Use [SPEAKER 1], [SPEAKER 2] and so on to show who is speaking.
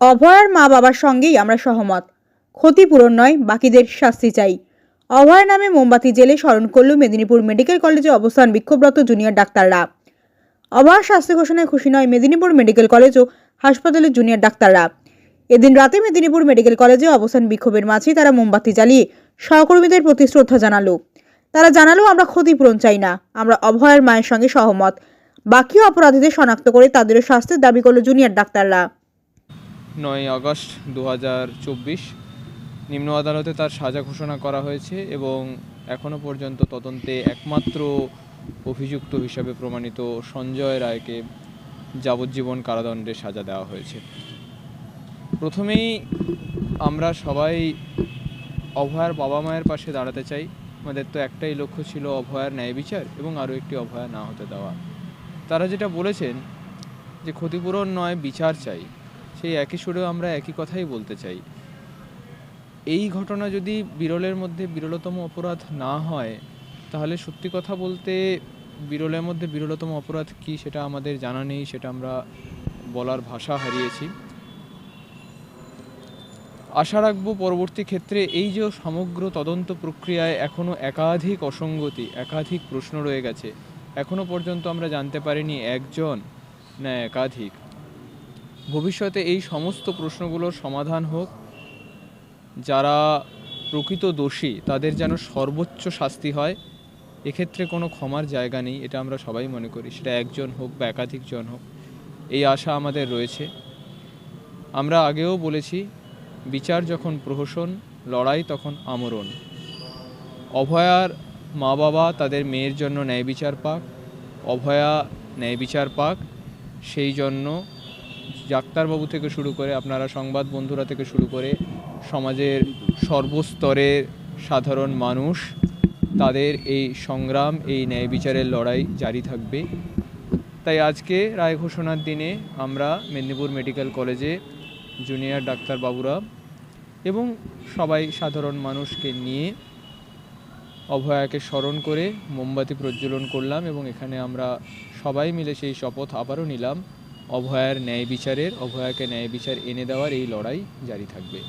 [SPEAKER 1] অভয়ার মা বাবার সঙ্গেই আমরা সহমত। ক্ষতিপূরণ নয়, বাকিদের শাস্তি চাই। অভয় নামে মোমবাতি জেলে স্মরণ করল মেদিনীপুর মেডিকেল কলেজে অবস্থান বিক্ষোভরত জুনিয়র ডাক্তাররা। অভয়ার স্বাস্থ্য ঘোষণায় খুশি নয় মেদিনীপুর মেডিকেল কলেজ ও হাসপাতালের জুনিয়র ডাক্তাররা। এদিন রাতে মেদিনীপুর মেডিকেল কলেজে অবস্থান বিক্ষোভের মাঝেই তারা মোমবাতি জ্বালিয়ে সহকর্মীদের প্রতি শ্রদ্ধা জানালো। তারা জানালো, আমরা ক্ষতিপূরণ চাই না, আমরা অভয়ের মায়ের সঙ্গে সহমত। বাকি অপরাধীদের শনাক্ত করে তাদেরও শাস্তির দাবি করল জুনিয়র ডাক্তাররা।
[SPEAKER 2] নয় আগস্ট দু নিম্ন আদালতে তার সাজা ঘোষণা করা হয়েছে এবং এখনও পর্যন্ত তদন্তে একমাত্র অভিযুক্ত হিসাবে প্রমাণিত সঞ্জয় রায়কে যাবজ্জীবন কারাদণ্ডের সাজা দেওয়া হয়েছে। প্রথমেই আমরা সবাই অভয়ার বাবা মায়ের পাশে দাঁড়াতে চাই। আমাদের তো একটাই লক্ষ্য ছিল অভয়ার ন্যায় বিচার এবং আরও একটি অভয়া না হতে দেওয়া। তারা যেটা বলেছেন যে ক্ষতিপূরণ নয়, বিচার চাই। সেই একই সুরেও আমরা একই কথাই বলতে চাই। এই ঘটনা যদি বিরলের মধ্যে বিরলতম অপরাধ না হয়, তাহলে সত্যি কথা বলতে বিরলের মধ্যে বিরলতম অপরাধ কি সেটা আমাদের জানা নেই, সেটা আমরা বলার ভাষা হারিয়েছি। আশা রাখব পরবর্তী ক্ষেত্রে এই যে সমগ্র তদন্ত প্রক্রিয়ায় এখনও একাধিক অসঙ্গতি, একাধিক প্রশ্ন রয়ে গেছে এখনও পর্যন্ত আমরা জানতে পারিনি একজন, না একাধিক। ভবিষ্যতে এই সমস্ত প্রশ্নগুলোর সমাধান হোক। যারা প্রকৃত দোষী, তাদের যেন সর্বোচ্চ শাস্তি হয়। এক্ষেত্রে কোনো ক্ষমার জায়গা নেই, এটা আমরা সবাই মনে করি। সেটা একজন হোক বা একাধিকজন হোক, এই আশা আমাদের রয়েছে। আমরা আগেও বলেছি, বিচার যখন প্রহসন, লড়াই তখন আমরণ। অভয়ার মা বাবা তাদের মেয়ের জন্য ন্যায় বিচার পাক, অভয়া ন্যায় বিচার পাক, সেই জন্য ডাক্তারবাবু থেকে শুরু করে আপনারা সংবাদ বন্ধুরা থেকে শুরু করে সমাজের সর্বস্তরের সাধারণ মানুষ, তাদের এই সংগ্রাম, এই ন্যায় বিচারের লড়াই জারি থাকবে। তাই আজকে রায় ঘোষণার দিনে আমরা মেদিনীপুর মেডিকেল কলেজে জুনিয়র ডাক্তারবাবুরা এবং সবাই সাধারণ মানুষকে নিয়ে অভয়াকে স্মরণ করে মোমবাতি প্রজ্বলন করলাম এবং এখানে আমরা সবাই মিলে সেই শপথ আবারও নিলাম। অভয়ার ন্যায় বিচারের অভয়াকে ন্যায় বিচার এনে দেওয়ার এই লড়াই জারি থাকবে।